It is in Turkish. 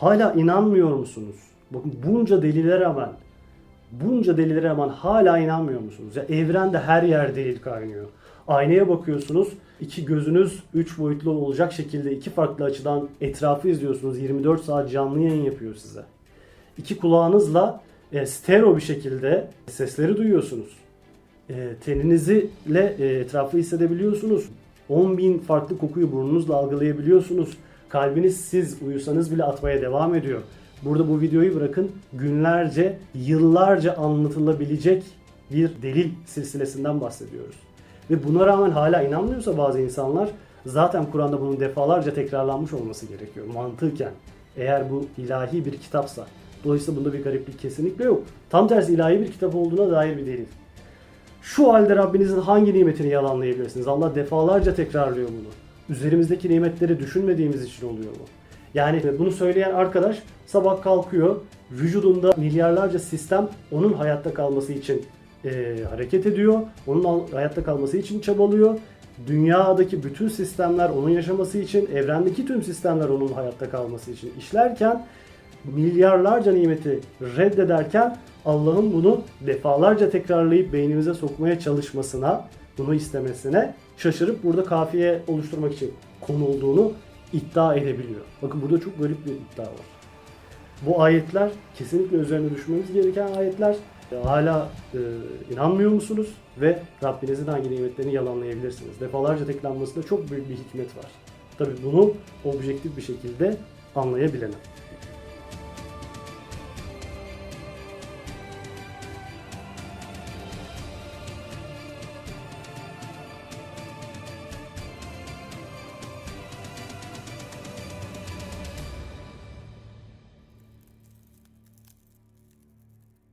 Hala inanmıyor musunuz? Bakın bunca delile rağmen, bunca delile rağmen hala inanmıyor musunuz? Ya evrende her yer delil kaynıyor. Aynaya bakıyorsunuz, iki gözünüz üç boyutlu olacak şekilde iki farklı açıdan etrafı izliyorsunuz. 24 saat canlı yayın yapıyor size. İki kulağınızla e, stereo bir şekilde sesleri duyuyorsunuz. E, teninizle e, etrafı hissedebiliyorsunuz. 10 bin farklı kokuyu burnunuzla algılayabiliyorsunuz. Kalbiniz siz uyusanız bile atmaya devam ediyor. Burada bu videoyu bırakın günlerce, yıllarca anlatılabilecek bir delil silsilesinden bahsediyoruz. Ve buna rağmen hala inanmıyorsa bazı insanlar zaten Kur'an'da bunun defalarca tekrarlanmış olması gerekiyor mantıken. Eğer bu ilahi bir kitapsa. Dolayısıyla bunda bir gariplik kesinlikle yok. Tam tersi ilahi bir kitap olduğuna dair bir delil. Şu halde Rabbinizin hangi nimetini yalanlayabilirsiniz? Allah defalarca tekrarlıyor bunu. Üzerimizdeki nimetleri düşünmediğimiz için oluyor bu. Yani bunu söyleyen arkadaş sabah kalkıyor, vücudunda milyarlarca sistem onun hayatta kalması için e, hareket ediyor. Onun hayatta kalması için çabalıyor. Dünyadaki bütün sistemler onun yaşaması için, evrendeki tüm sistemler onun hayatta kalması için işlerken milyarlarca nimeti reddederken Allah'ın bunu defalarca tekrarlayıp beynimize sokmaya çalışmasına, bunu istemesine şaşırıp burada kafiye oluşturmak için konulduğunu iddia edebiliyor. Bakın burada çok garip bir iddia var. Bu ayetler kesinlikle üzerine düşmemiz gereken ayetler. Hala e, inanmıyor musunuz? Ve Rabbinizin hangi nimetlerini yalanlayabilirsiniz? Defalarca tekrarlanmasında çok büyük bir hikmet var. Tabi bunu objektif bir şekilde anlayabilemem.